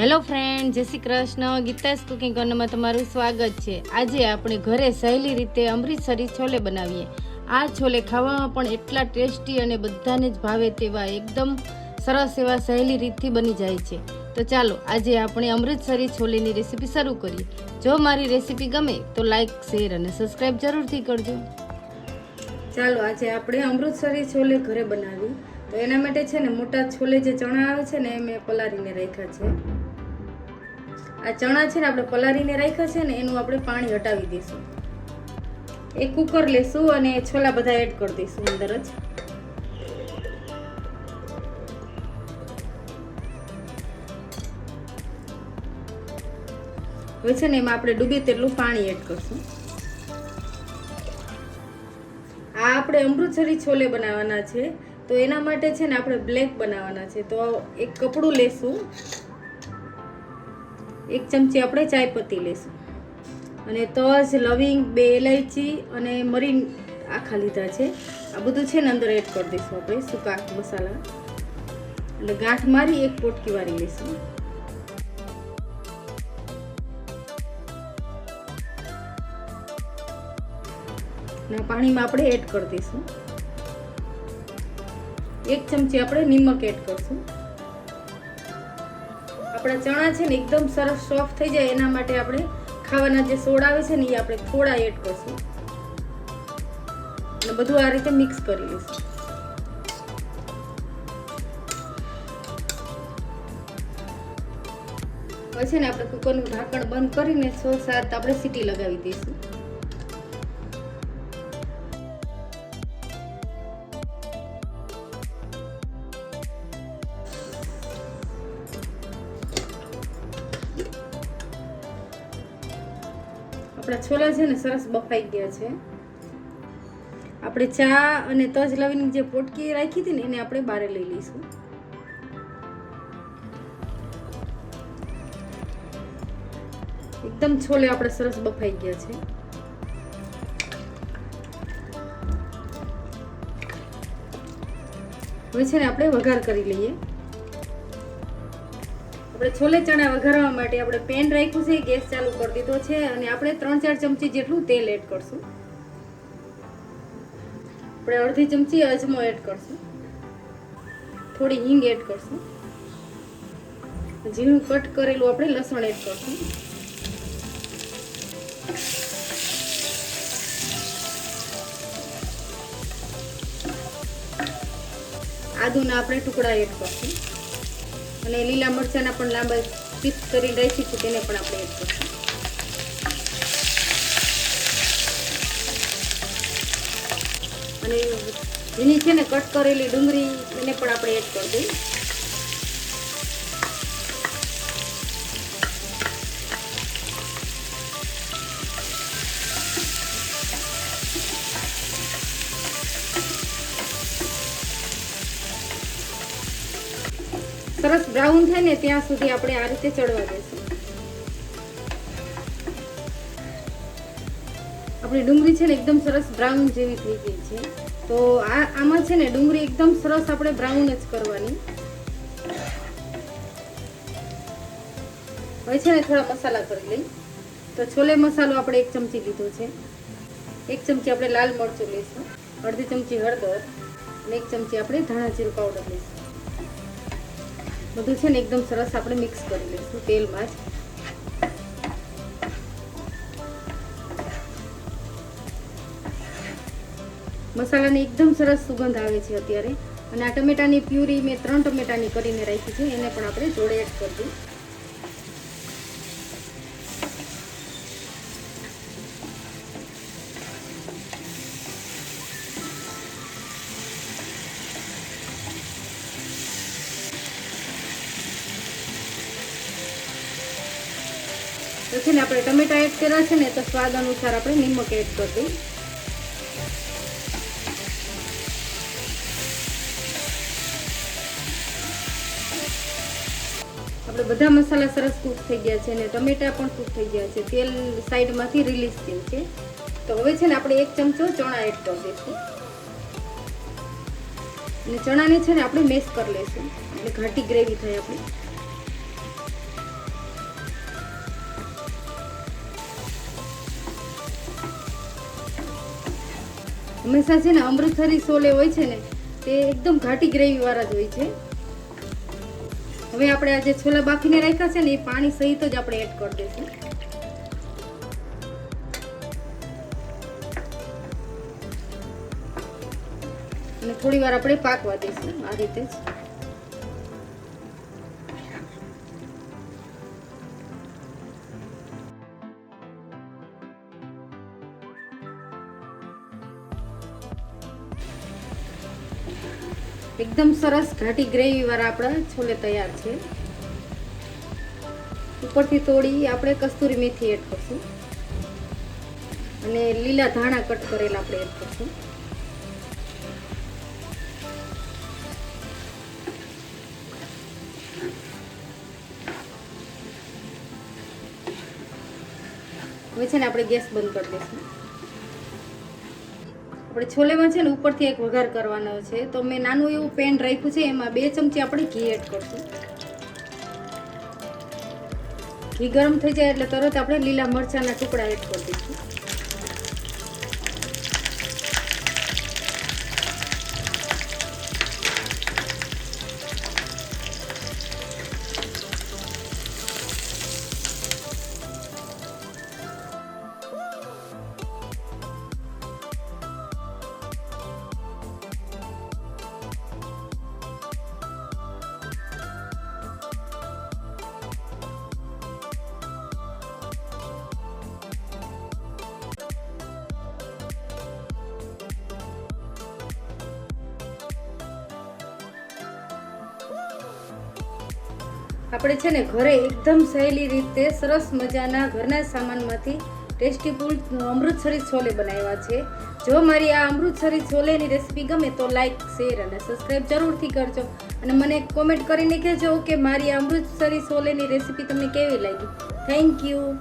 Hello friend, Jai Shri Krishna. Geeta's cooking કોર્નરમાં તમારું સ્વાગત છે. આજે આપણે ઘરે સહેલી રીતે અમૃતસરી છોલે બનાવીએ. આ છોલે ખાવામાં પણ એટલા ટેસ્ટી અને બધાને જ ભાવે તેવા એકદમ સરસ એવા સહેલી રીતથી બની જાય છે. તો ચાલો, આજે આપણે અમૃતસરી છોલેની રેસીપી શરૂ કરીએ. જો મારી રેસીપી ગમે, તો લાઇક શેર અને સબસ્ક્રાઈબ જરૂરથી કરજો. ચાલો, આજે આપણે અમૃતસરી છોલે ઘરે બનાવી. તો એના માટે છે ને, મોટા છોલે જે ચણા આવે છે ને, એ મેં પલાળીને રાખ્યા છે. આ ચણા છે ને આપણે પલાળીને રાખ્યા છે ને એનું આપણે પાણી હટાવી દઈશું. એ કુકર લેશું અને છોલા બધા એડ કરી દઈશું અંદર જ. હવે છે ને એમાં આપણે ડૂબે તેટલું પાણી એડ કરશું. આ આપણે અમૃતસરી છોલે બનાવવાના છે. તો એના માટે છે ને આપણે બ્લેક બનાવવાના છે. તો એક કપડું લેશું. એક ચમચી આપણે ચાય પત્તી લેશું અને તજ, લવિંગ, બે ઇલાયચી અને મરીન આખા લીધા છે. આ બધું છે ને અંદર એડ કરી દઈશું આપણે, સૂકા મસાલા. એટલે ગાંઠ મારી એક પોટકી વાળી લઈશું. ના પાણીમાં આપણે એડ કરી દઈશું. એક ચમચી આપણે નિમક એડ કરશું. આપણા ચણા છે ને એકદમ સરસ સોફ્ટ થઈ જાય, એના માટે આપણે ખાવાના જે સોડા આવે છે ને એ આપણે થોડા એડ કરશું. અને બધું આ રીતે મિક્સ કરી લઈશું. પછી ને આપણે કુકરનું ઢાંકણ બંધ કરીને છ સાત આપણે સીટી લગાવી દઈશું. આપણા છોલા છે ને સરસ બફાઈ ગયા છે. આપણે ચા અને તજ લાવીને જે પોટકી રાખી હતી ને એને આપણે બારે લઈ લઈશું. એકદમ છોલે આપણે સરસ બફાઈ ગયા છે. હવે છે ને આપણે વઘાર કરી લઈએ. આપણે છોલે ચણા વઘારવા માટે આપણે પેન રાખ્યું છે, ગેસ ચાલુ કરી દીધો છે અને આપણે ત્રણ ચાર ચમચી જેટલું તેલ એડ કરશું. આપણે અડધી ચમચી અજમો એડ કરશું. થોડી હિંગ એડ કરશું. ઝીણું કટ કરેલું આપણે લસણ એડ કરશું. આદુના આપણે ટુકડા એડ કરશું. અને લીલા મરચાંના પણ લાંબા ચીપ્સ કરીને રાખી છે, તેને પણ આપણે એડ કરીશું. અને જેની છે ને કટ કરેલી ડુંગળી, એને પણ આપણે એડ કરી દઈએ સરસ બ્રાઉન થાય ને ત્યાં સુધી આપણે આ રીતે ચડવા દેશું આપણી ડુંગળી છે ને એકદમ સરસ બ્રાઉન જેવી થઈ ગઈ છે. તો આ, આમાં છે ને ડુંગળી એકદમ સરસ આપણે બ્રાઉન જ કરવાની. હવે છે ને થોડા મસાલા કરી લઈ. તો છોલે મસાલો આપણે એક ચમચી લીધો છે. એક ચમચી આપણે લાલ મરચું લઈશું, અડધી ચમચી હળદર, અને એક ચમચી આપણે ધાણા જીરું પાવડર લઈશું. બધું છે ને એકદમ સરસ આપણે મિક્સ કરી લઈશું તેલમાં જ. મસાલાની એકદમ સરસ સુગંધ આવે છે અત્યારે. અને આ ટમેટાની પ્યુરી મેં ત્રણ ટમેટાની કરીને રાખી છે, એને પણ આપણે જોડે એડ કરી તો છે ને આપણે ટમેટા એડ કર્યા છે ને, તો સ્વાદ અનુસાર આપણે નિમક એડ કરી આપણે બધા મસાલા સરસ કૂક થઈ ગયા છે અને ટમેટા પણ કૂક થઈ ગયા છે. તેલ સાઈડમાંથી રિલીઝ થયું છે. તો હવે છે ને આપણે એક ચમચો ચણા એડ કરી દઈશું. અને ચણાને છે ને આપણે મેશ કરી લઈશું. એટલે ઘાટી ગ્રેવી થાય આપણી. હંમેશા છે ને અમૃતસરી છોલે હોય છે ને, તે એકદમ ઘાટી ગ્રેવી વાળા જ હોય છે. હવે આપણે આ જે છોલા બાફીને રાખ્યા છે ને, એ પાણી સહિત જ આપણે એડ કરી દઈશું. અને થોડી વાર આપણે પાકવા દઈશું આ રીતે જ. એકદમ સરસ ઘાટી ગ્રેવી વાળા આપણા છોલે તૈયાર છે. ઉપરથી તોડી આપણે કસ્તુરી મેથી એડ કરશું. અને લીલા ધાણા કટ કરેલા આપણે એડ કરશું. હવે છે ને આપણે ગેસ બંધ કરી દઈશું. આપણે છોલેમાં છે ને ઉપરથી એક વઘાર કરવાનો છે. તો મેં નાનું એવું પેન રાખ્યું છે, એમાં બે ચમચી આપણે ઘી એડ કરશું. ઘી ગરમ થઈ જાય એટલે તરત આપણે લીલા મરચાંના ટુકડા એડ કરી દઈશું. આપણે છે ને ઘરે એકદમ સહેલી રીતે સરસ મજાના ઘરના સામાનમાંથી ટેસ્ટી ફૂલ અમૃતસરી છોલે બનાવ્યા છે. જો મારી આ અમૃતસરી છોલેની રેસીપી ગમે તો લાઈક, શેર અને સબસ્ક્રાઈબ જરૂરથી કરજો. અને મને કોમેન્ટ કરીને કહેજો કે મારી આ અમૃતસરી છોલેની રેસીપી તમને કેવી લાગી. Thank you.